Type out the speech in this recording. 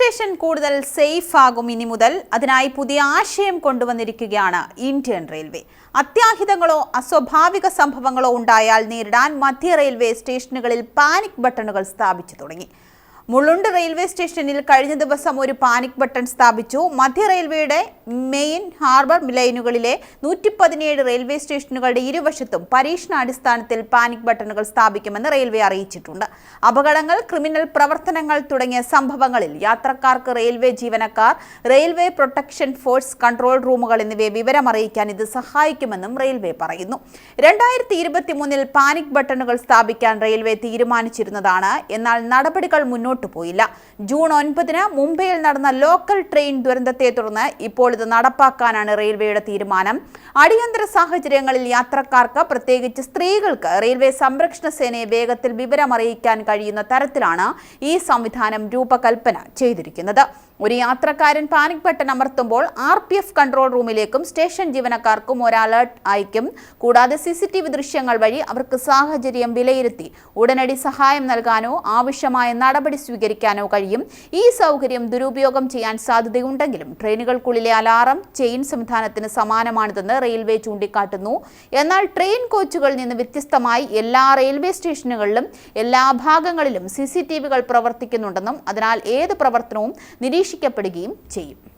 Station കൂടുതൽ safe ആകും ഇനി മുതൽ. അതിനായി പുതിയ ആശയം കൊണ്ടുവന്നിരിക്കുകയാണ് ഇന്ത്യൻ റെയിൽവേ. അത്യാഹിതങ്ങളോ അസ്വാഭാവിക സംഭവങ്ങളോ ഉണ്ടായാൽ നേരിടാൻ മധ്യ റെയിൽവേ സ്റ്റേഷനുകളിൽ പാനിക് ബട്ടണുകൾ സ്ഥാപിച്ചു തുടങ്ങി. മുളുണ്ട് റെയിൽവേ സ്റ്റേഷനിൽ കഴിഞ്ഞ ദിവസം ഒരു പാനിക് ബട്ടൺ സ്ഥാപിച്ചു. മധ്യ റെയിൽവേയുടെ മെയിൻ ഹാർബർ ലൈനുകളിലെ നൂറ്റി പതിനേഴ് റെയിൽവേ സ്റ്റേഷനുകളുടെ ഇരുവശത്തും പരീക്ഷണാടിസ്ഥാനത്തിൽ പാനിക് ബട്ടണുകൾ സ്ഥാപിക്കുമെന്ന് റെയിൽവേ അറിയിച്ചിട്ടുണ്ട്. അപകടങ്ങൾ ക്രിമിനൽ പ്രവർത്തനങ്ങൾ തുടങ്ങിയ സംഭവങ്ങളിൽ യാത്രക്കാർക്ക് റെയിൽവേ ജീവനക്കാർ റെയിൽവേ പ്രൊട്ടക്ഷൻ ഫോഴ്സ് കൺട്രോൾ റൂമുകൾ എന്നിവയെ വിവരമറിയിക്കാൻ ഇത് സഹായിക്കുമെന്നും റെയിൽവേ പറയുന്നു. രണ്ടായിരത്തി ഇരുപത്തി മൂന്നിൽ പാനിക് ബട്ടണുകൾ സ്ഥാപിക്കാൻ റെയിൽവേ തീരുമാനിച്ചിരുന്നതാണ്. എന്നാൽ നടപടികൾ മുന്നോട്ട് പോയില്ല. ജൂൺ ഒൻപതിന് മുംബൈയിൽ നടന്ന ലോക്കൽ ട്രെയിൻ ദുരന്തത്തെ തുടർന്ന് ഇപ്പോൾ ഇത് നടപ്പാക്കാനാണ് റെയിൽവേയുടെ തീരുമാനം. അടിയന്തര സാഹചര്യങ്ങളിൽ യാത്രക്കാർക്ക് പ്രത്യേകിച്ച് സ്ത്രീകൾക്ക് റെയിൽവേ സംരക്ഷണ സേനയെ വേഗത്തിൽ വിവരമറിയിക്കാൻ കഴിയുന്ന തരത്തിലാണ് ഈ സംവിധാനം രൂപകൽപ്പന ചെയ്തിരിക്കുന്നത്. ഒരു യാത്രക്കാരൻ പാനിക് ബട്ടൺ അമർത്തുമ്പോൾ ആർ പി എഫ് കൺട്രോൾ റൂമിലേക്കും സ്റ്റേഷൻ ജീവനക്കാർക്കും ഒരു അലേർട്ട് അയക്കും കൂടാതെ സി സി ടി വി ദൃശ്യങ്ങൾ വഴി അവർക്ക് സാഹചര്യം വിലയിരുത്തി. ഉടനടി സഹായം നൽകാനോ ആവശ്യമായ നടപടി സ്വീകരിക്കാനോ കഴിയും. ഈ സൗകര്യം ദുരുപയോഗം ചെയ്യാൻ സാധ്യതയുണ്ടെങ്കിലും ട്രെയിനുകൾക്കുള്ളിലെ അലാറം ചെയിൻ സംവിധാനത്തിന് സമാനമാണിതെന്ന് റെയിൽവേ ചൂണ്ടിക്കാട്ടുന്നു. എന്നാൽ ട്രെയിൻ കോച്ചുകളിൽ നിന്ന് വ്യത്യസ്തമായി എല്ലാ റെയിൽവേ സ്റ്റേഷനുകളിലും എല്ലാ ഭാഗങ്ങളിലും സി സി ടി വികൾ പ്രവർത്തിക്കുന്നുണ്ടെന്നും അതിനാൽ ഏത് പ്രവർത്തനവും നിരീക്ഷിക്കപ്പെടുകയും ചെയ്യും.